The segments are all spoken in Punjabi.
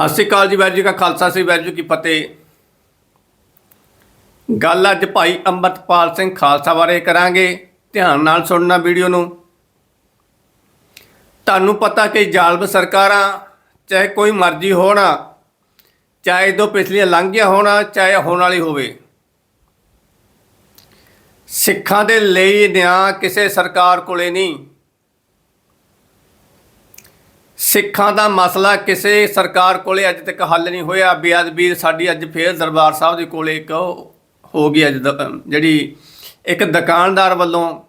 ਸਤਿ ਸ਼੍ਰੀ ਅਕਾਲ ਜੀ, ਵਾਹਿਗੁਰੂ ਜੀ ਕਾ ਖਾਲਸਾ, ਸ੍ਰੀ ਵਾਹਿਗੁਰੂ ਜੀ ਕੀ ਫਤਿਹ। ਗੱਲ ਅੱਜ ਭਾਈ ਅੰਮ੍ਰਿਤਪਾਲ ਸਿੰਘ ਖਾਲਸਾ ਬਾਰੇ ਕਰਾਂਗੇ, ਧਿਆਨ ਨਾਲ ਸੁਣਨਾ ਵੀਡੀਓ ਨੂੰ। ਤੁਹਾਨੂੰ ਪਤਾ ਕਿ ਜਾਲਬ ਸਰਕਾਰਾਂ, ਚਾਹੇ ਕੋਈ ਮਰਜ਼ੀ ਹੋਣਾ, ਚਾਹੇ ਦੋ ਪਿਛਲੀਆਂ ਲੰਘੀਆਂ ਹੋਣਾ, ਚਾਹੇ ਹੋਣ ਵਾਲੀ ਹੋਵੇ। ਸਿੱਖਾਂ ਦੇ ਲਈ ਨਿਆਂ ਕਿਸੇ ਸਰਕਾਰ ਕੋਲੇ ਨਹੀਂ। ਸਿੱਖਾਂ ਦਾ ਮਸਲਾ ਕਿਸੇ ਸਰਕਾਰ ਕੋਲੇ ਅੱਜ ਤੱਕ ਹੱਲ ਨਹੀਂ ਹੋਇਆ। ਬੇਅਦਬੀ ਸਾਡੀ ਅੱਜ ਫੇਰ ਦਰਬਾਰ ਸਾਹਿਬ ਦੇ ਕੋਲੇ ਇੱਕ ਹੋ ਗਈ ਅੱਜ ਦ- ਜਿਹੜੀ ਇੱਕ ਦੁਕਾਨਦਾਰ ਵੱਲੋਂ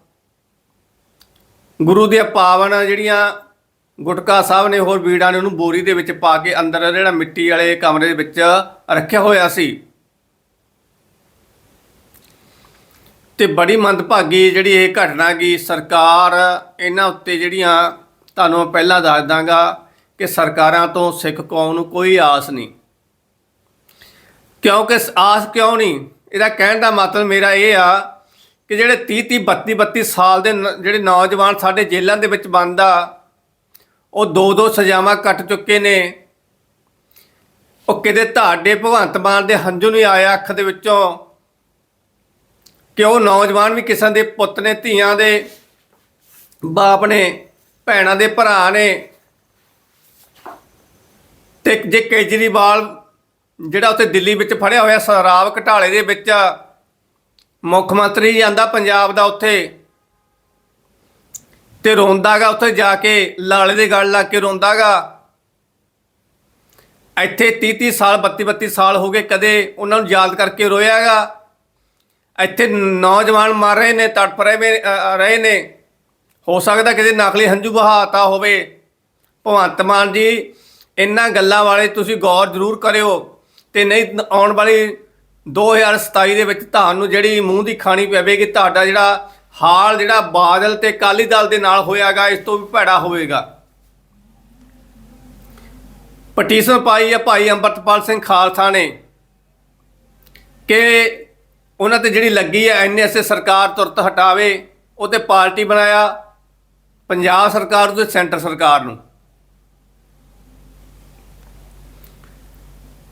ਗੁਰੂ ਦੀਆਂ ਪਾਵਨ ਜਿਹੜੀਆਂ ਗੁਟਕਾ ਸਾਹਿਬ ਨੇ ਹੋਰ ਬੀੜਾਂ ਨੇ ਉਹਨੂੰ ਬੋਰੀ ਦੇ ਵਿੱਚ ਪਾ ਕੇ ਅੰਦਰ ਜਿਹੜਾ ਮਿੱਟੀ ਵਾਲੇ ਕਮਰੇ ਦੇ ਵਿੱਚ ਰੱਖਿਆ ਹੋਇਆ ਸੀ। ਤੇ ਬੜੀ ਮੰਦਭਾਗੀ ਜਿਹੜੀ ਇਹ ਘਟਨਾ ਗਈ। ਸਰਕਾਰ ਇਹਨਾਂ ਉੱਤੇ ਜਿਹੜੀਆਂ ਤੁਹਾਨੂੰ ਮੈਂ ਪਹਿਲਾਂ ਦੱਸ ਦਾਂਗਾ ਕਿ ਸਰਕਾਰਾਂ ਤੋਂ ਸਿੱਖ ਕੌਮ ਨੂੰ ਕੋਈ ਆਸ ਨਹੀਂ। ਕਿਉਂਕਿ ਆਸ ਕਿਉਂ ਨਹੀਂ? ਇਹਦਾ ਕਹਿਣ ਦਾ ਮਤਲਬ ਮੇਰਾ ਇਹ ਆ ਕਿ ਜਿਹੜੇ 30 30 32 32 ਸਾਲ ਦੇ ਨ- ਜਿਹੜੇ ਨੌਜਵਾਨ ਸਾਡੇ ਜੇਲ੍ਹਾਂ ਦੇ ਵਿੱਚ ਬੰਦ ਆ ਉਹ ਦੋ ਦੋ ਸਜ਼ਾਵਾਂ ਕੱਟ ਚੁੱਕੇ ਨੇ। ਉਹ ਕਿਤੇ ਤੁਹਾਡੇ ਭਗਵੰਤ ਮਾਨ ਦੇ ਹੰਝੂ ਨਹੀਂ ਆਇਆ ਅੱਖ ਦੇ ਵਿੱਚੋਂ। ਕਿ ਉਹ ਨੌਜਵਾਨ ਵੀ ਕਿਸਾਂ ਦੇ ਪੁੱਤ ਨੇ, ਧੀਆਂ ਦੇ ਬਾਪ ਨੇ। ਭੈਣਾਂ ਦੇ ਭਰਾ ਨੇ। ਤੇ ਜੇ ਕੇਜਰੀਵਾਲ ਜਿਹੜਾ ਉੱਥੇ ਦਿੱਲੀ ਵਿੱਚ ਫੜਿਆ ਹੋਇਆ ਸ਼ਰਾਬ ਘਟਾਲੇ ਦੇ ਵਿੱਚ ਮੁੱਖ ਮੰਤਰੀ ਜਾਂਦਾ ਪੰਜਾਬ ਦਾ ਉੱਥੇ, ਤੇ ਰੋਂਦਾਗਾ ਉੱਥੇ ਜਾ ਕੇ ਲਾਲੇ ਦੇ ਗਲ ਲਾ ਕੇ ਰੋਂਦਾਗਾ। ਇੱਥੇ 30 30 ਸਾਲ 32 32 ਸਾਲ ਹੋ ਗਏ ਕਦੇ ਉਹਨਾਂ ਨੂੰ ਯਾਦ ਕਰਕੇ ਰੋਇਆਗਾ। ਇੱਥੇ ਨੌਜਵਾਨ ਮਰ ਰਹੇ ਨੇ ਤੜਫ ਰਹੇ ਰਹੇ ਨੇ। ਹੋ ਸਕਦਾ ਕਿਤੇ ਨਕਲੀ ਹੰਝੂ ਬਹਾਤਾ ਹੋਵੇ। ਭਗਵੰਤ ਮਾਨ ਜੀ, ਇਹਨਾਂ ਗੱਲਾਂ ਵਾਲੇ ਤੁਸੀਂ ਗੌਰ ਜ਼ਰੂਰ ਕਰਿਓ ਤੇ ਨਹੀਂ ਆਉਣ ਵਾਲੀ 2027 ਦੇ ਵਿੱਚ ਤੁਹਾਨੂੰ ਜਿਹੜੀ ਮੂੰਹ ਦੀ ਖਾਣੀ ਪਵੇਗੀ, ਤੁਹਾਡਾ ਜਿਹੜਾ ਹਾਲ, ਜਿਹੜਾ ਬਾਦਲ ਤੇ ਕਾਲੀ ਦਲ ਦੇ ਨਾਲ ਹੋਇਆਗਾ, ਇਸ ਤੋਂ ਵੀ ਭੈੜਾ ਹੋਵੇਗਾ। ਪਟੀਸ਼ਨ ਪਾਈ ਹੈ ਭਾਈ ਅੰਮ੍ਰਿਤਪਾਲ ਸਿੰਘ ਖਾਲਸਾ ਨੇ ਕਿ ਉਹਨਾਂ ਤੇ ਜਿਹੜੀ ਲੱਗੀ ਹੈ ਐਨਐਸਏ ਸਰਕਾਰ ਤੁਰਤ ਹਟਾਵੇ, ਉਹ ਤੇ ਪਾਰਟੀ ਬਣਾਇਆ। ਪੰਜਾਬ ਸਰਕਾਰ ਨੂੰ ਤੇ ਸੈਂਟਰ ਸਰਕਾਰ ਨੂੰ।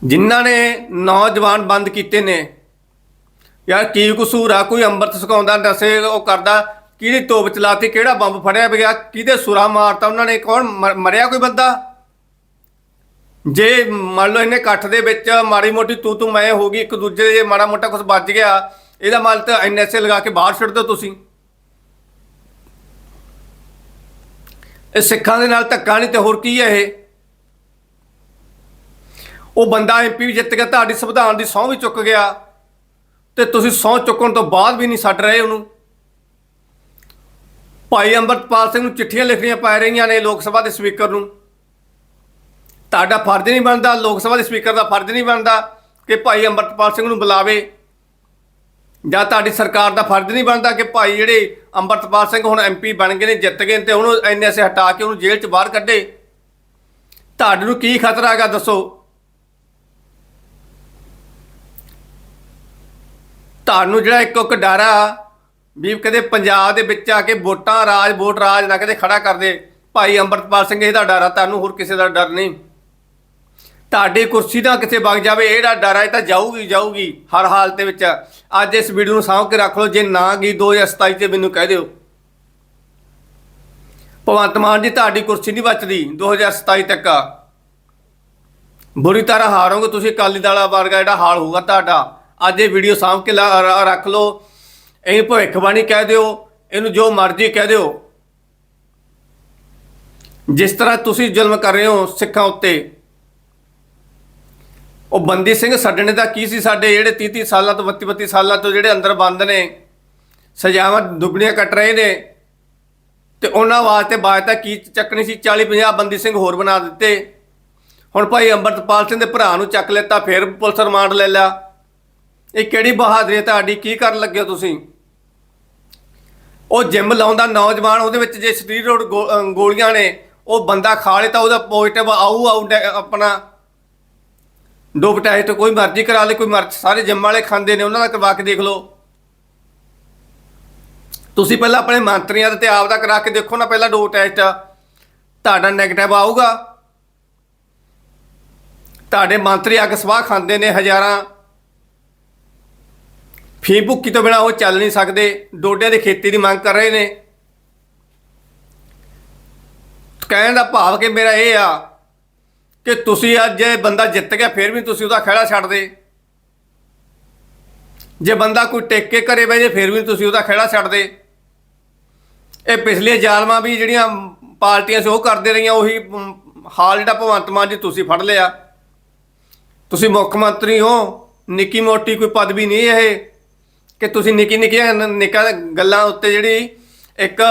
ਜਿਨ੍ਹਾਂ ਨੇ ਨੌਜਵਾਨ ਬੰਦ ਕੀਤੇ ਨੇ, ਯਾਰ ਕੀ ਕਸੂਰ ਆ? ਕੋਈ ਅੰਮ੍ਰਿਤ ਸੁਕਾਉਂਦਾ ਨਸ਼ੇ ਉਹ ਕਰਦਾ, ਕਿਹਦੀ ਤੋਪ ਚਲਾਤੀ ਕਿਹੜਾ ਬੰਬ ਫੜਿਆ ਗਿਆ, ਕਿਹਦੇ ਸੁਰਾ ਮਾਰਤਾ, ਉਹਨਾਂ ਨੇ ਕੌਣ ਮ- ਮਰਿਆ ਕੋਈ ਬੰਦਾ? ਜੇ ਮੰਨ ਲਓ ਇਹਨੇ ਇਕੱਠ ਦੇ ਵਿੱਚ ਮਾੜੀ ਮੋਟੀ ਤੂੰ ਤੂੰ ਮੈਂ ਹੋ ਗਈ, ਇੱਕ ਦੂਜੇ ਦੇ ਮਾੜਾ ਮੋਟਾ ਕੁਝ ਵੱਜ ਗਿਆ, ਇਹਦਾ ਮਤਲਬ ਤਾਂ ਐਨਐਸਏ ਲਗਾ ਕੇ ਬਾਹਰ ਛੱਡ ਦਿਓ ਤੁਸੀਂ। ਇਹ ਸਿੱਖਾਂ ਦੇ ਨਾਲ ਧੱਕਾ ਨਹੀਂ ਤੇ ਹੋਰ ਕੀ ਹੈ ਇਹ? ਉਹ ਬੰਦਾ ਐਮਪੀ ਵੀ ਜਿੱਤ ਗਿਆ, ਤੁਹਾਡੀ ਸੰਵਿਧਾਨ ਦੀ ਸਹੁੰ ਵੀ ਚੁੱਕ ਗਿਆ ਤੇ ਤੁਸੀਂ ਸਹੁੰ ਚੁੱਕਣ ਤੋਂ ਬਾਅਦ ਵੀ ਨਹੀਂ ਛੱਡ ਰਹੇ ਉਹਨੂੰ। ਭਾਈ ਅੰਮ੍ਰਿਤਪਾਲ ਸਿੰਘ ਨੂੰ ਚਿੱਠੀਆਂ ਲਿਖਣੀਆਂ ਪੈ ਰਹੀਆਂ ਨੇ ਲੋਕ ਸਭਾ ਦੇ ਸਪੀਕਰ ਨੂੰ। ਤੁਹਾਡਾ ਫਰਜ਼ ਨਹੀਂ ਬਣਦਾ, ਲੋਕ ਸਭਾ ਦੇ ਸਪੀਕਰ ਦਾ ਫਰਜ਼ ਨਹੀਂ ਬਣਦਾ ਕਿ ਭਾਈ ਅੰਮ੍ਰਿਤਪਾਲ ਸਿੰਘ ਨੂੰ ਬੁਲਾਵੇ। ਜਾਂ ਤੁਹਾਡੀ ਸਰਕਾਰ ਦਾ ਫਰਜ਼ ਨਹੀਂ ਬਣਦਾ ਕਿ ਭਾਈ ਜਿਹੜੇ ਅੰਮ੍ਰਿਤਪਾਲ ਸਿੰਘ ਹੁਣ ਐਮਪੀ ਬਣ ਗਏ ਨੇ, ਜਿੱਤ ਗਏ ਨੇ ਤੇ ਉਹਨੂੰ ਐਨਐਸਏ ਹਟਾ ਕੇ ਉਹਨੂੰ ਜੇਲ੍ਹ 'ਚ ਬਾਹਰ ਕੱਢੇ। ਤੁਹਾਡੇ ਨੂੰ ਕੀ ਖਤਰਾ ਹੈਗਾ ਦੱਸੋ? ਤੁਹਾਨੂੰ ਜਿਹੜਾ ਇੱਕ ਇੱਕ ਡਰ ਆ ਵੀ ਕਦੇ ਪੰਜਾਬ ਦੇ ਵਿੱਚ ਆ ਕੇ ਵੋਟਾਂ ਰਾਜ, ਵੋਟ ਰਾਜ ਨਾ ਕਦੇ ਖੜਾ ਕਰਦੇ ਭਾਈ ਅੰਮ੍ਰਿਤਪਾਲ ਸਿੰਘ ਇਹਦਾ ਡਰ ਆ, ਤੁਹਾਨੂੰ ਹੋਰ ਕਿਸੇ ਦਾ ਡਰ ਨਹੀਂ। ਤੁਹਾਡੀ ਕੁਰਸੀ ਨਾ ਕਿਤੇ ਵਗ ਜਾਵੇ, ਇਹਦਾ ਡਰ ਹੈ ਤਾਂ ਜਾਊਗੀ ਜਾਊਗੀ, ਹਰ ਹਾਲਤ ਦੇ ਵਿੱਚ। ਅੱਜ ਇਸ ਵੀਡੀਓ ਨੂੰ ਸਾਂਭ ਕੇ ਰੱਖ ਲਓ, ਜੇ ਨਾ ਗਈ 2027 ਤੇ ਮੈਨੂੰ ਕਹਿ ਦਿਓ। ਭਗਵੰਤ ਮਾਨ ਜੀ, ਤੁਹਾਡੀ ਕੁਰਸੀ ਨਹੀਂ ਬਚਦੀ 2027 ਤੱਕ। ਬੁਰੀ ਤਰ੍ਹਾਂ ਹਾਰੋਗੇ ਤੁਸੀਂ, ਅਕਾਲੀ ਦਲ ਵਰਗਾ ਜਿਹੜਾ ਹਾਲ ਹੋਊਗਾ ਤੁਹਾਡਾ। ਅੱਜ ਇਹ ਵੀਡੀਓ ਸਾਂਭ ਕੇ ਲਾ- ਰੱਖ ਲਓ। ਇਹ ਭਵਿੱਖਬਾਣੀ ਕਹਿ ਦਿਓ, ਇਹਨੂੰ ਜੋ ਮਰਜ਼ੀ ਕਹਿ ਦਿਓ। ਜਿਸ ਤਰ੍ਹਾਂ ਤੁਸੀਂ ਜ਼ੁਲਮ ਕਰ ਰਹੇ ਹੋ ਸਿੱਖਾਂ ਉੱਤੇ ਉਹ ਬੰਦੀ ਸਿੰਘ ਛੱਡਣੇ ਦਾ ਕੀ ਸੀ? ਸਾਡੇ ਜਿਹੜੇ 30 30 ਸਾਲਾਂ ਤੋਂ 32 32 ਸਾਲਾਂ ਤੋਂ ਜਿਹੜੇ ਅੰਦਰ ਬੰਦ ਨੇ, ਸਜ਼ਾਵਾਂ ਦੁੱਗਣੀਆਂ ਕੱਟ ਰਹੇ ਨੇ ਤੇ ਉਹਨਾਂ ਵਾਸਤੇ ਬਾਅਦ ਤਾਂ ਕੀ ਚੱਕਣੀ ਸੀ? 40 50 ਬੰਦੀ ਸਿੰਘ ਹੋਰ ਬਣਾ ਦਿੱਤੇ। ਹੁਣ ਭਾਈ ਅੰਮ੍ਰਿਤਪਾਲ ਸਿੰਘ ਦੇ ਭਰਾ ਨੂੰ ਚੱਕ ਲੈਤਾ, ਫਿਰ ਪੁਲਿਸ ਰਿਮਾਂਡ ਲੈ ਲਿਆ। ਇਹ ਕਿਹੜੀ ਬਹਾਦਰੀ ਹੈ ਤੁਹਾਡੀ? ਕੀ ਕਰਨ ਲੱਗੇ ਹੋ ਤੁਸੀਂ? ਉਹ ਜਿੰਮ ਲਾਉਂਦਾ ਨੌਜਵਾਨ, ਉਹਦੇ ਵਿੱਚ ਜੇ ਸਟੀਰੋਇਡ ਗੋ- ਗੋਲੀਆਂ ਨੇ, ਉਹ ਬੰਦਾ ਖਾ ਲੇ ਤਾਂ ਉਹਦਾ ਪੋਜ਼ਿਟਿਵ ਆਊ ਆਊ ਆਪਣਾ ਡੋਪ ਟੈਸਟ ਕੋਈ ਮਰਜ਼ੀ ਕਰਾ ਲੇ, ਕੋਈ ਮਰਜ਼ੀ, ਸਾਰੇ ਜਿਮ ਵਾਲੇ ਖਾਂਦੇ ਨੇ, ਉਹਨਾਂ ਦਾ ਕਰਵਾ ਕੇ ਦੇਖ ਲਓ। ਤੁਸੀਂ ਪਹਿਲਾਂ ਆਪਣੇ ਮੰਤਰੀਆਂ ਦਾ ਤੇ ਆਪ ਦਾ ਕਰਾ ਕੇ ਦੇਖੋ ਨਾ, ਪਹਿਲਾਂ ਡੋਪ ਟੈਸਟ ਤੁਹਾਡਾ 네ਗੇਟਿਵ ਆਊਗਾ। ਤੁਹਾਡੇ ਮੰਤਰੀ ਅੱਗ ਸਵਾਹ ਖਾਂਦੇ ਨੇ ਹਜ਼ਾਰਾਂ। ਫੀ ਭੁੱਕੀ ਤੋਂ ਬਿਨਾ ਉਹ ਚੱਲ ਨਹੀਂ ਸਕਦੇ, ਡੋਡਿਆਂ ਦੀ ਖੇਤੀ ਦੀ ਮੰਗ ਕਰ ਰਹੇ ਨੇ। ਕਹਿਣ ਦਾ ਭਾਵ ਕਿ ਮੇਰਾ ਇਹ ਆ ਕਿ ਤੁਸੀਂ ਅੱਜ ਜੇ ਬੰਦਾ ਜਿੱਤ ਗਿਆ, ਫਿਰ ਵੀ ਤੁਸੀਂ ਉਹਦਾ ਖਹਿੜਾ ਛੱਡ ਦੇ। ਜੇ ਬੰਦਾ ਕੋਈ ਟਿਕ ਕੇ ਘਰੇ ਬਹਿ ਜੇ, ਫਿਰ ਵੀ ਤੁਸੀਂ ਉਹਦਾ ਖਹਿੜਾ ਛੱਡ ਦੇ। ਇਹ ਪਿਛਲੀਆਂ ਜ਼ਾਲਮਾਂ ਵੀ ਜਿਹੜੀਆਂ ਪਾਰਟੀਆਂ ਸੀ, ਉਹ ਕਰਦੇ ਰਹੀਆਂ, ਉਹੀ ਹਾਲ ਜਿਹੜਾ ਭਗਵੰਤ ਮਾਨ ਜੀ ਤੁਸੀਂ ਫੜ ਲਿਆ। ਤੁਸੀਂ ਮੁੱਖ ਮੰਤਰੀ ਹੋ, ਨਿੱਕੀ ਮੋਟੀ ਕੋਈ ਪਦਵੀ ਨਹੀਂ ਇਹ। ਕਿ ਤੁਸੀਂ ਨਿੱਕੀ ਨਿੱਕੀਆਂ ਨ- ਨਿੱਕਾ ਗੱਲਾਂ ਉੱਤੇ ਜਿਹੜੀ ਇੱਕ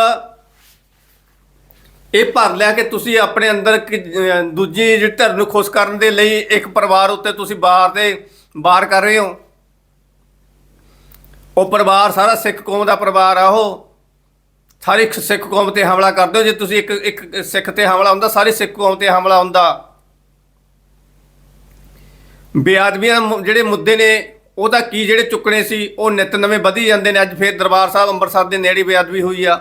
ਇਹ ਭਰ ਲਿਆ ਕਿ ਤੁਸੀਂ ਆਪਣੇ ਅੰਦਰ ਕਿ- ਅਹ, ਦੂਜੀ ਜਿਹੜੀ ਧਿਰ ਨੂੰ ਖੁਸ਼ ਕਰਨ ਦੇ ਲਈ ਇੱਕ ਪਰਿਵਾਰ ਉੱਤੇ ਤੁਸੀਂ ਬਾਹਰ ਤੇ ਬਾਹਰ ਕਰ ਰਹੇ ਹੋ। ਉਹ ਪਰਿਵਾਰ ਸਾਰਾ ਸਿੱਖ ਕੌਮ ਦਾ ਪਰਿਵਾਰ ਆ ਉਹ। ਸਾਰੀ ਖ- ਸਿੱਖ ਕੌਮ ਤੇ ਹਮਲਾ ਕਰਦੇ ਹੋ ਜੇ ਤੁਸੀਂ ਇੱਕ ਇੱਕ ਸਿੱਖ ਤੇ ਹਮਲਾ ਹੁੰਦਾ, ਸਾਰੀ ਸਿੱਖ ਕੌਮ ਤੇ ਹਮਲਾ ਹੁੰਦਾ। ਬੇਅਦਬੀਆਂ ਮੁ- ਜਿਹੜੇ ਮੁੱਦੇ ਨੇ, ਉਹਦਾ ਕੀ ਜਿਹੜੇ ਚੁੱਕਣੇ ਸੀ, ਉਹ ਨਿਤ ਨਵੇਂ ਵਧੀ ਜਾਂਦੇ ਨੇ। ਅੱਜ ਫੇਰ ਦਰਬਾਰ ਸਾਹਿਬ ਅੰਮ੍ਰਿਤਸਰ ਦੇ ਨੇੜੇ ਬੇਅਦਬੀ ਹੋਈ ਆ।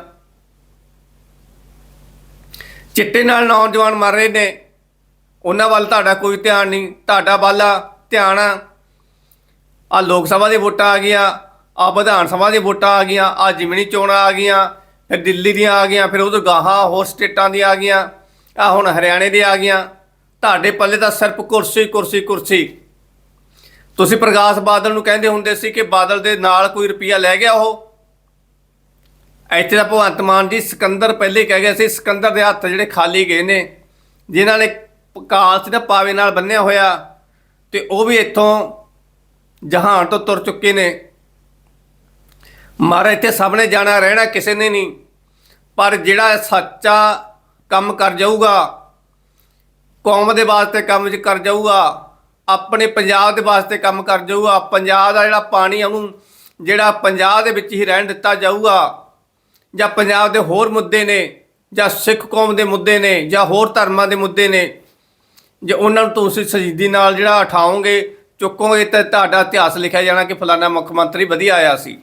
ਚਿੱਟੇ ਨਾਲ ਨੌਜਵਾਨ ਮਰ ਰਹੇ ਨੇ। ਉਹਨਾਂ ਵੱਲ ਤੁਹਾਡਾ ਕੋਈ ਧਿਆਨ ਨਹੀਂ। ਤੁਹਾਡਾ ਵੱਲ ਆ, ਧਿਆਨ ਆ। ਲੋਕ ਸਭਾ ਦੀ ਵੋਟਾਂ ਆ ਗਈਆਂ ਆ ਵਿਧਾਨ ਸਭਾ ਦੀ ਵੋਟਾਂ ਆ ਗਈਆਂ ਆ ਜਿਮਣੀ ਚੋਣਾਂ ਆ ਗਈਆਂ, ਫਿਰ ਦਿੱਲੀ ਦੀਆਂ ਆ ਗਈਆਂ, ਫਿਰ ਉਧਰ ਗਾਹਾਂ ਹੋਰ ਸਟੇਟਾਂ ਦੀਆਂ ਆ ਗਈਆਂ ਆ ਹੁਣ ਹਰਿਆਣੇ ਦੀਆਂ ਆ ਗਈਆਂ। ਤੁਹਾਡੇ ਪੱਲੇ ਤਾਂ ਸਿਰਫ ਕੁਰਸੀ ਕੁਰਸੀ ਕੁਰਸੀ। ਤੁਸੀਂ ਪ੍ਰਕਾਸ਼ ਬਾਦਲ ਨੂੰ ਕਹਿੰਦੇ ਹੁੰਦੇ ਸੀ ਕਿ ਬਾਦਲ ਦੇ ਨਾਲ ਕੋਈ ਰੁਪਈਆ ਲੈ ਗਿਆ ਉਹ? ਇੱਥੇ ਦਾ ਭਗਵੰਤ ਮਾਨ ਜੀ ਸਿਕੰਦਰ ਪਹਿਲੇ ਕਹਿ ਗਿਆ ਸੀ, ਸਿਕੰਦਰ ਦੇ ਹੱਥ ਜਿਹੜੇ ਖਾਲੀ ਗਏ ਨੇ, ਜਿਨ੍ਹਾਂ ਨੇ ਕਾਲ ਸੀ ਨਾ ਪਾਵੇ ਨਾਲ ਬੰਨਿਆ ਹੋਇਆ, ਤੇ ਉਹ ਵੀ ਇੱਥੋਂ ਜਹਾਨ ਤੋਂ ਤੁਰ ਚੁੱਕੇ ਨੇ। ਮਾਰਾ ਇੱਥੇ ਸਭ ਨੇ ਜਾਣਾ ਰਹਿਣਾ ਕਿਸੇ ਨੇ ਨਹੀਂ, ਪਰ ਜਿਹੜਾ ਸੱਚਾ ਕੰਮ ਕਰ ਜਾਊਗਾ, ਕੌਮ ਦੇ ਵਾਸਤੇ ਕੰਮ ਕਰ ਜਾਊਗਾ, ਆਪਣੇ ਪੰਜਾਬ ਦੇ ਵਾਸਤੇ ਕੰਮ ਕਰ ਜਾਊਗਾ, ਪੰਜਾਬ ਦਾ ਜਿਹੜਾ ਪਾਣੀ ਉਹਨੂੰ ਜਿਹੜਾ ਪੰਜਾਬ ਦੇ ਵਿੱਚ ਹੀ ਰਹਿਣ ਦਿੱਤਾ ਜਾਊਗਾ। ਜਾਂ ਪੰਜਾਬ ਦੇ ਹੋਰ ਮੁੱਦੇ ਨੇ, ਜਾਂ ਸਿੱਖ ਕੌਮ ਦੇ ਮੁੱਦੇ ਨੇ, ਜਾਂ ਹੋਰ ਧਰਮਾਂ ਦੇ ਮੁੱਦੇ ਨੇ, ਜੇ ਉਹਨਾਂ ਨੂੰ ਤੁਸੀਂ ਸਜੀਦੀ ਨਾਲ ਜਿਹੜਾ ਉਠਾਓਗੇ, ਚੁੱਕੋਗੇ, ਤਾਂ ਤੁਹਾਡਾ ਇਤਿਹਾਸ ਲਿਖਿਆ ਜਾਣਾ ਕਿ ਫਲਾਣਾ ਮੁੱਖ ਮੰਤਰੀ ਵਧੀਆ ਆਇਆ ਸੀ।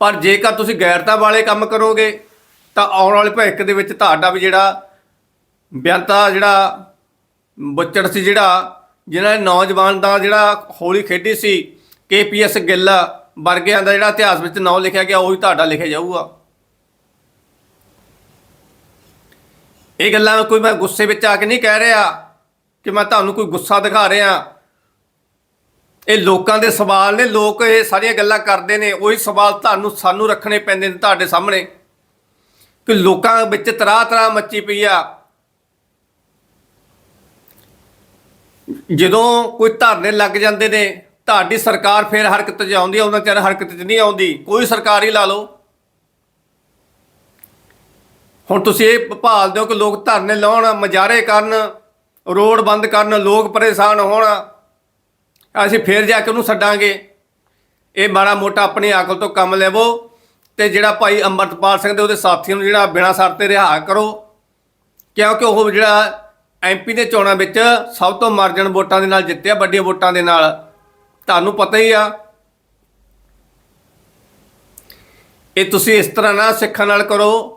ਪਰ ਜੇਕਰ ਤੁਸੀਂ ਗੈਰਤਾ ਵਾਲੇ ਕੰਮ ਕਰੋਗੇ, ਤਾਂ ਆਉਣ ਵਾਲੇ ਭਵਿੱਖ ਦੇ ਵਿੱਚ ਤੁਹਾਡਾ ਵੀ ਜਿਹੜਾ ਬਿਆੰਤਾ ਜਿਹੜਾ ਬੁੱਚੜ ਸੀ ਜਿਹੜਾ, ਜਿਨ੍ਹਾਂ ਨੇ ਨੌਜਵਾਨ ਦਾ ਜਿਹੜਾ ਹੋਲੀ ਖੇਡੀ ਸੀ ਕੇਪੀਐਸ ਗਿੱਲ ਵਰਗਿਆਂ ਦਾ ਜਿਹੜਾ ਇਤਿਹਾਸ ਵਿੱਚ ਨਾਂ ਲਿਖਿਆ ਗਿਆ, ਉਹੀ ਤੁਹਾਡਾ ਲਿਖਿਆ ਜਾਊਗਾ। ਇਹ ਗੱਲਾਂ ਕੋਈ ਮੈਂ ਗੁੱਸੇ ਵਿੱਚ ਆ ਕੇ ਨਹੀਂ ਕਹਿ ਰਿਹਾ ਕਿ ਮੈਂ ਤੁਹਾਨੂੰ ਕੋਈ ਗੁੱਸਾ ਦਿਖਾ ਰਿਹਾ। ਇਹ ਲੋਕਾਂ ਦੇ ਸਵਾਲ ਨੇ, ਲੋਕ ਇਹ ਸਾਰੀਆਂ ਗੱਲਾਂ ਕਰਦੇ ਨੇ, ਉਹੀ ਸਵਾਲ ਤੁਹਾਨੂੰ, ਸਾਨੂੰ ਰੱਖਣੇ ਪੈਂਦੇ ਨੇ ਤੁਹਾਡੇ ਸਾਹਮਣੇ। ਕਿ ਲੋਕਾਂ ਵਿੱਚ ਤਰਾ ਤਰਾ ਮੱਚੀ ਪਈ ਆ। ਜਦੋਂ ਕੋਈ ਧਰਨੇ ਲੱਗ ਜਾਂਦੇ ਨੇ ਤੁਹਾਡੀ ਸਰਕਾਰ ਫੇਰ ਹਰਕਤ 'ਚ ਆਉਂਦੀ ਆ, ਉਹਨਾਂ ਚਿਰ ਹਰਕਤ 'ਚ ਨਹੀਂ ਆਉਂਦੀ। ਕੋਈ ਸਰਕਾਰ ਹੀ ਲਾ ਲਓ। ਹੁਣ ਤੁਸੀਂ ਇਹ ਭਾਲਦੇ ਹੋ ਕਿ ਲੋਕ ਧਰਨੇ ਲਾਉਣ, ਮਜਾਰੇ ਕਰਨ, ਰੋਡ ਬੰਦ ਕਰਨ, ਲੋਕ ਪਰੇਸ਼ਾਨ ਹੋਣ। ਅਸੀਂ ਫੇਰ ਜਾ ਕੇ ਉਹਨੂੰ ਛੱਡਾਂਗੇ। ਇਹ ਮਾੜਾ ਮੋਟਾ ਆਪਣੀ ਅਕਲ ਤੋਂ ਕੰਮ ਲੈਵੋ ਤੇ ਜਿਹੜਾ ਭਾਈ ਅੰਮ੍ਰਿਤਪਾਲ ਸਿੰਘ ਦੇ ਉਹਦੇ ਸਾਥੀਆਂ ਨੂੰ ਜਿਹੜਾ ਬਿਨਾਂ ਸਰ ਤੇ ਰਿਹਾ ਕਰੋ। ਕਿਉਂਕਿ ਉਹ ਜਿਹੜਾ ਐਮਪੀ ਦੇ ਚੋਣਾਂ ਵਿੱਚ ਸਭ ਤੋਂ ਮਾਰਜਨ ਵੋਟਾਂ ਦੇ ਨਾਲ ਜਿੱਤਿਆ, ਵੱਡੀਆਂ ਵੋਟਾਂ ਦੇ ਨਾਲ। ਤੁਹਾਨੂੰ ਪਤਾ ਹੀ ਆ। ਇਹ ਤੁਸੀਂ ਇਸ ਤਰ੍ਹਾਂ ਨਾ ਸਿੱਖਾਂ ਨਾਲ ਕਰੋ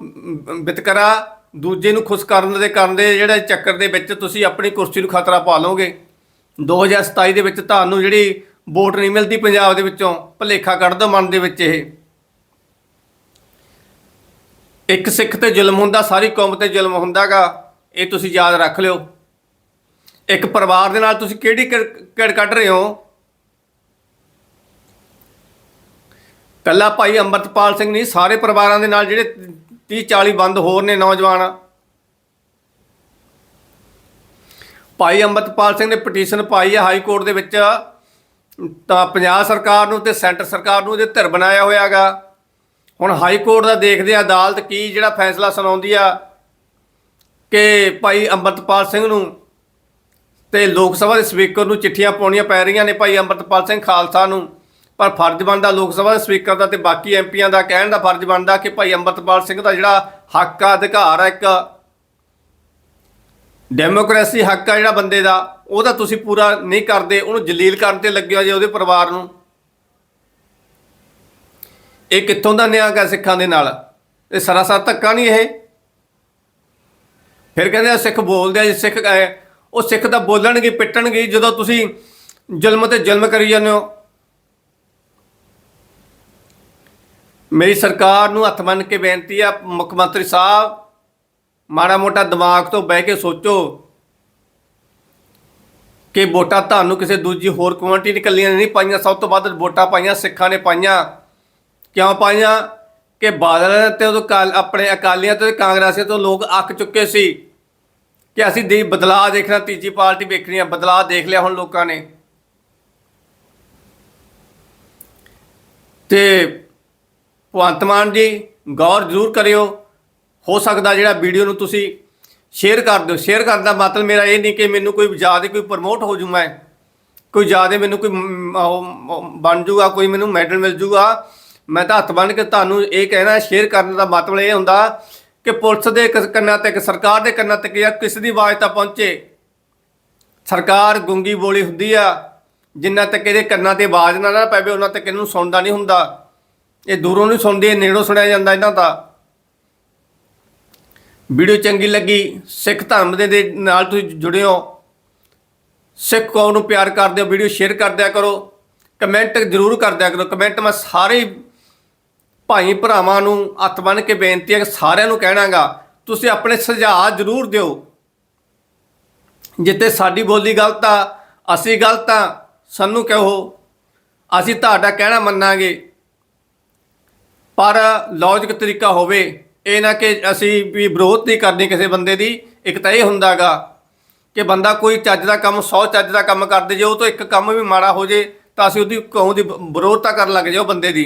ਵਿਤਕਰਾ ਦੂਜੇ ਨੂੰ ਖੁਸ਼ ਕਰਨ ਦੇ ਕਰਨ ਦੇ ਜਿਹੜੇ ਚੱਕਰ ਦੇ ਵਿੱਚ ਤੁਸੀਂ ਆਪਣੀ ਕੁਰਸੀ ਨੂੰ ਖਤਰਾ ਪਾ ਲਓਗੇ। 2027 ਦੇ ਵਿੱਚ ਤੁਹਾਨੂੰ ਜਿਹੜੀ ਵੋਟ ਨਹੀਂ ਮਿਲਦੀ ਪੰਜਾਬ ਦੇ ਵਿੱਚੋਂ, ਭਲੇਖਾ ਕੱਢ ਦੋ ਮਨ ਦੇ ਵਿੱਚ ਇਹ। ਇੱਕ ਸਿੱਖ ਤੇ ਜ਼ੁਲਮ ਹੁੰਦਾ, ਸਾਰੀ ਕੌਮ ਤੇ ਜ਼ੁਲਮ ਹੁੰਦਾਗਾ, ਇਹ ਤੁਸੀਂ ਯਾਦ ਰੱਖ ਲਿਓ। ਇੱਕ ਪਰਿਵਾਰ ਦੇ ਨਾਲ ਤੁਸੀਂ ਕਿਹੜੀ ਕਿੜ ਕਿੜ ਕੱਢ ਰਹੇ ਹੋ? ਕੱਲਾ ਭਾਈ ਅੰਮ੍ਰਿਤਪਾਲ ਸਿੰਘ ਨਹੀਂ, ਸਾਰੇ ਪਰਿਵਾਰਾਂ ਦੇ ਨਾਲ ਜਿਹੜੇ 30 40 ਬੰਦ ਹੋਰ ਨੇ ਨੌਜਵਾਨ। ਭਾਈ ਅੰਮ੍ਰਿਤਪਾਲ ਸਿੰਘ ਨੇ ਪਟੀਸ਼ਨ ਪਾਈ ਹੈ ਹਾਈ ਕੋਰਟ ਦੇ ਵਿੱਚ। ਤਾਂ ਪੰਜਾਬ ਸਰਕਾਰ ਨੂੰ ਤੇ ਸੈਂਟਰ ਸਰਕਾਰ ਨੂੰ ਇਹਦੇ ਧਿਰ ਬਣਾਇਆ ਹੋਇਆਗਾ। ਹੁਣ ਹਾਈ ਕੋਰਟ ਦਾ ਦੇਖਦੇ ਆ ਅਦਾਲਤ ਕੀ ਜਿਹੜਾ ਫੈਸਲਾ ਸੁਣਾਉਂਦੀ ਆ ਕਿ ਭਾਈ ਅੰਮ੍ਰਿਤਪਾਲ ਸਿੰਘ ਨੂੰ ਤੇ ਲੋਕ ਸਭਾ ਦੇ ਸਪੀਕਰ ਨੂੰ ਚਿੱਠੀਆਂ ਪਾਉਣੀਆਂ ਪੈ ਰਹੀਆਂ ਨੇ ਭਾਈ ਅੰਮ੍ਰਿਤਪਾਲ ਸਿੰਘ ਖਾਲਸਾ ਨੂੰ। ਪਰ ਫਰਜ਼ ਬਣਦਾ ਲੋਕ ਸਭਾ ਦੇ ਸਪੀਕਰ ਦਾ ਤੇ ਬਾਕੀ ਐਮਪੀਆਂ ਦਾ ਕਹਿਣ ਦਾ ਫਰਜ਼ ਬਣਦਾ ਕਿ ਭਾਈ ਅੰਮ੍ਰਿਤਪਾਲ ਸਿੰਘ ਦਾ ਜਿਹੜਾ ਹੱਕ ਆ ਅਧਿਕਾਰ ਆ ਇੱਕ ਡੈਮੋਕ੍ਰੇਸੀ ਹੱਕ ਆ ਜਿਹੜਾ ਬੰਦੇ ਦਾ ਉਹਦਾ ਤੁਸੀਂ ਪੂਰਾ ਨਹੀਂ ਕਰਦੇ ਉਹਨੂੰ ਜਲੀਲ ਕਰਨ ਤੇ ਲੱਗਿਆ ਜੇ ਉਹਦੇ ਪਰਿਵਾਰ ਨੂੰ। ਇਹ ਕਿੱਥੋਂ ਦਾ ਨਿਆਂ ਹੈ ਸਿੱਖਾਂ ਦੇ ਨਾਲ? ਇਹ ਸਰਾਸਰ ਧੱਕਾ ਨਹੀਂ ਇਹ? ਫਿਰ ਕਹਿੰਦੇ ਆ ਸਿੱਖ ਬੋਲਦੇ ਆ ਜੀ ਸਿੱਖ ਅਹ, ਉਹ ਸਿੱਖ ਦਾ ਬੋਲਣਗੇ ਪਿੱਟਣਗੇ ਜਦੋਂ ਤੁਸੀਂ ਜ਼ੁਲਮ ਤੇ ਜ਼ੁਲਮ ਕਰੀ ਜਾਂਦੇ ਹੋ। ਮੇਰੀ ਸਰਕਾਰ ਨੂੰ ਹੱਥ ਮੰਨ ਕੇ ਬੇਨਤੀ ਆ, ਮੁੱਖ ਮੰਤਰੀ ਸਾਹਿਬ, ਮਾੜਾ ਮੋਟਾ ਦਿਮਾਗ ਤੋਂ ਬਹਿ ਕੇ ਸੋਚੋ ਕਿ ਵੋਟਾਂ ਤੁਹਾਨੂੰ ਕਿਸੇ ਦੂਜੀ ਹੋਰ ਕਮਿਊਨਿਟੀ ਨੇ ਇਕੱਲੀਆਂ ਨਹੀਂ ਪਾਈਆਂ, ਸਭ ਤੋਂ ਵੱਧ ਵੋਟਾਂ ਪਾਈਆਂ, ਸਿੱਖਾਂ ਨੇ ਪਾਈਆਂ। ਕਿਉਂ ਪਾਈਆਂ? ਕਿ ਬਾਦਲ ਤੇ ਉਦੋਂ ਆਪਣੇ ਅਕਾਲੀਆਂ ਤੇ ਕਾਂਗਰਸੀਆਂ ਤੋਂ ਲੋਕ ਅੱਕ ਚੁੱਕੇ ਸੀ ਕਿ ਅਸੀਂ ਦੇ ਬਦਲਾਅ ਦੇਖਣਾ ਤੀਜੀ ਪਾਰਟੀ ਵੇਖਣੀ ਆ ਬਦਲਾਅ ਦੇਖ ਲਿਆ ਹੁਣ ਲੋਕਾਂ ਨੇ। ਤੇ ਭਗਵੰਤ ਮਾਨ ਜੀ, ਗੌਰ ਜ਼ਰੂਰ ਕਰਿਓ। ਹੋ ਸਕਦਾ ਜਿਹੜਾ ਵੀਡੀਓ ਨੂੰ ਤੁਸੀਂ ਸ਼ੇਅਰ ਕਰ ਦਿਓ। ਸ਼ੇਅਰ ਕਰਨ ਦਾ ਮਤਲਬ ਮੇਰਾ ਇਹ ਨਹੀਂ ਕਿ ਮੈਨੂੰ ਕੋਈ ਜ਼ਿਆਦਾ ਕੋਈ ਪ੍ਰਮੋਟ ਹੋ ਜੂ ਮੈਂ। ਕੋਈ ਜ਼ਿਆਦਾ ਮੈਨੂੰ ਕੋਈ ਬਣ ਜੂਗਾ ਕੋਈ ਮੈਨੂੰ ਮੈਡਲ ਮਿਲ ਜੂਗਾ ਮੈਂ ਤਾਂ ਹੱਥ ਬੰਨ ਕੇ ਤੁਹਾਨੂੰ ਇਹ ਕਹਿਣਾ ਸ਼ੇਅਰ ਕਰਨ ਦਾ ਮਤਲਬ ਇਹ ਹੁੰਦਾ ਕਿ ਪੁਲਿਸ ਦੇ ਕ- ਕੰਨਾਂ ਤੱਕ ਸਰਕਾਰ ਦੇ ਕੰਨਾਂ ਤੱਕ ਜਾਂ ਕਿਸੇ ਦੀ ਆਵਾਜ਼ ਤਾਂ ਪਹੁੰਚੇ। ਸਰਕਾਰ ਗੁੰਗੀ ਬੋਲੀ ਹੁੰਦੀ ਆ, ਜਿੰਨਾ ਤੱਕ ਇਹਦੇ ਕੰਨਾਂ ਤੇ ਆਵਾਜ਼ ਨਾ ਪਵੇ, ਉਹਨਾਂ ਤੱਕ ਇਹਨੂੰ ਸੁਣਦਾ ਨਹੀਂ ਹੁੰਦਾ। ਇਹ ਦੂਰੋਂ ਨਹੀਂ ਸੁਣਦੀ ਨੇੜੋਂ ਸੁਣਿਆ ਜਾਂਦਾ ਇਹਨਾਂ ਦਾ। ਵੀਡੀਓ ਚੰਗੀ ਲੱਗੀ, ਸਿੱਖ ਧਰਮ ਦੇ ਦੇ ਨਾਲ ਤੁਸੀਂ ਜੁੜੇ ਹੋ ਸਿੱਖ ਕੌਮ ਨੂੰ ਪਿਆਰ ਕਰਦੇ ਹੋ, ਵੀਡੀਓ ਸ਼ੇਅਰ ਕਰਦਿਆ ਕਰੋ। ਕਮੈਂਟ ਜ਼ਰੂਰ ਕਰਦਿਆ ਕਰੋ। ਕਮੈਂਟ ਮੈਂ ਸਾਰੇ ਭਾਈ ਭਰਾਵਾਂ ਨੂੰ ਹੱਥ ਬੰਨ੍ਹ ਕੇ ਬੇਨਤੀ ਹੈ ਕਿ ਸਾਰਿਆਂ ਨੂੰ ਕਹਿਣਾਗਾ, ਤੁਸੀਂ ਆਪਣੇ ਸੁਝਾਅ ਜ਼ਰੂਰ ਦਿਓ। ਜਿੱਤੇ ਸਾਡੀ ਬੋਲੀ ਗਲਤ ਆ, ਅਸੀਂ ਗਲਤ ਆ, ਸਾਨੂੰ ਕਹੋ। ਅਸੀਂ ਤੁਹਾਡਾ ਕਹਿਣਾ ਮੰਨਾਂਗੇ। ਪਰ ਲੌਜਿਕ ਤਰੀਕਾ ਹੋਵੇ, ਇਹ ਨਾ ਕਿ ਅਸੀਂ ਵੀ ਵਿਰੋਧ ਨਹੀਂ ਕਰਨੀ ਕਿਸੇ ਬੰਦੇ ਦੀ। ਇੱਕ ਤਾਂ ਇਹ ਹੁੰਦਾਗਾ ਕਿ ਬੰਦਾ ਕੋਈ ਚੱਜ ਦਾ ਕੰਮ 100 ਚੱਜ ਦਾ ਕੰਮ ਕਰਦੇ ਜੇ, ਉਹ ਤੋਂ ਇੱਕ ਕੰਮ ਵੀ ਮਾੜਾ ਹੋ ਜੇ, ਤਾਂ ਅਸੀਂ ਉਹਦੀ ਕਹੋਂ ਦੀ ਵਿਰੋਧਤਾ ਕਰਨ ਲੱਗ ਜਾਓ ਬੰਦੇ ਦੀ।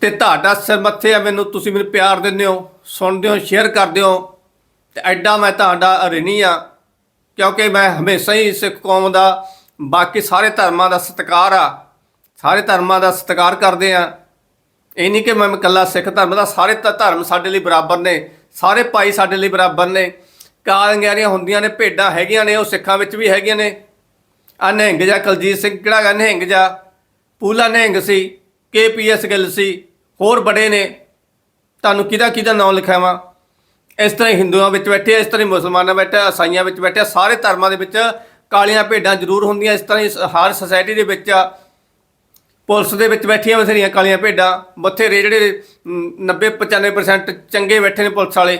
ਤੇ ਤੁਹਾਡਾ ਸਿਰ ਮੱਥੇ ਆ ਮੈਨੂੰ, ਤੁਸੀਂ ਮੈਨੂੰ ਪਿਆਰ ਦਿੰਦੇ ਹੋ, ਸੁਣਦੇ ਹੋ ਸ਼ੇਅਰ ਕਰਦੇ ਹੋ, ਤੇ ਐਡਾ ਮੈਂ ਤੁਹਾਡਾ ਰਿਣੀ ਆ, ਕਿਉਂਕਿ ਮੈਂ ਹਮੇਸ਼ਾ ਹੀ ਸਿੱਖ ਕੌਮ ਦਾ, ਬਾਕੀ ਸਾਰੇ ਧਰਮਾਂ ਦਾ ਸਤਿਕਾਰ ਆ। ਸਾਰੇ ਧਰਮਾਂ ਦਾ ਸਤਿਕਾਰ ਕਰਦੇ ਆ। ਇਹ ਨਹੀਂ ਕਿ ਮੈਂ ਇਕੱਲਾ ਸਿੱਖ ਧਰਮ ਦਾ ਸਾਰੇ ਧ- ਧਰਮ ਸਾਡੇ ਲਈ ਬਰਾਬਰ ਨੇ। ਸਾਰੇ ਭਾਈ ਸਾਡੇ ਲਈ ਬਰਾਬਰ ਨੇ। ਕਾਲੀਆਂ ਹੁੰਦੀਆਂ ਨੇ ਭੇਡਾਂ ਹੈਗੀਆਂ ਨੇ ਉਹ ਸਿੱਖਾਂ ਵਿੱਚ ਵੀ ਹੈਗੀਆਂ ਨੇ। ਆ ਨਿਹੰਗ ਜਾ ਕੁਲਜੀਤ ਸਿੰਘ ਕਿਹੜਾ ਗਾ ਨਿਹੰਗ ਜਾ ਪੂਲਾ ਨਿਹੰਗ ਸੀ ਕੇਪੀਐਸ ਗਿੱਲ ਸੀ ਹੋਰ ਬੜੇ ਨੇ। ਤੁਹਾਨੂੰ ਕਿਹਦਾ ਕਿਹਦਾ ਨਾਮ ਲਿਖਾਵਾਂ? ਇਸ ਤਰ੍ਹਾਂ ਹੀ ਹਿੰਦੂਆਂ ਵਿੱਚ ਬੈਠੇ ਇਸ ਤਰ੍ਹਾਂ ਹੀ ਮੁਸਲਮਾਨਾਂ ਬੈਠੇ ਆ, ਈਸਾਈਆਂ ਵਿੱਚ ਬੈਠੇ ਆ, ਸਾਰੇ ਧਰਮਾਂ ਦੇ ਵਿੱਚ ਕਾਲੀਆਂ ਭੇਡਾਂ ਜ਼ਰੂਰ ਹੁੰਦੀਆਂ। ਇਸ ਤਰ੍ਹਾਂ ਹੀ ਹਰ ਸੁਸਾਇਟੀ ਦੇ ਵਿੱਚ ਪੁਲਿਸ ਦੇ ਵਿੱਚ ਬੈਠੀਆਂ ਬਥੇਰੀਆਂ ਕਾਲੀਆਂ ਭੇਡਾਂ, ਬਥੇਰੇ ਜਿਹੜੇ 90 95% ਚੰਗੇ ਬੈਠੇ ਨੇ ਪੁਲਿਸ ਵਾਲੇ।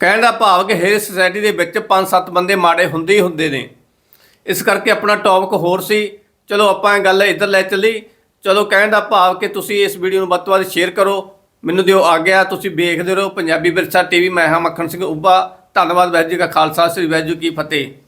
ਕਹਿਣ ਦਾ ਭਾਵ ਕਿ ਹਰ ਸੁਸਾਇਟੀ ਦੇ ਵਿੱਚ 5-7 ਬੰਦੇ ਮਾੜੇ ਹੁੰਦੇ ਹੀ ਹੁੰਦੇ ਨੇ। ਇਸ ਕਰਕੇ ਆਪਣਾ ਟੌਪਿਕ ਹੋਰ ਸੀ। ਚਲੋ ਆਪਾਂ ਇਹ ਗੱਲ ਇੱਧਰ ਲੈ ਚੱਲੀ। ਚਲੋ ਕਹਿਣ ਦਾ ਭਾਵ ਕਿ ਤੁਸੀਂ ਇਸ ਵੀਡੀਓ ਨੂੰ ਵੱਧ ਤੋਂ ਵੱਧ ਸ਼ੇਅਰ ਕਰੋ। ਮੈਨੂੰ ਦਿਓ ਆ ਗਿਆ। ਤੁਸੀਂ ਵੇਖਦੇ ਰਹੋ। ਪੰਜਾਬੀ ਵਿਰਸਾ ਟੀਵੀ, ਮੈਂ ਹਾਂ ਮੱਖਣ ਸਿੰਘ ਉੱਬਾ ਧੰਨਵਾਦ ਵੈਜ ਜੀ ਕਾ ਖਾਲਸਾ, ਸ੍ਰੀ ਵੈਜ ਜੀ ਕੀ ਫਤਿਹ।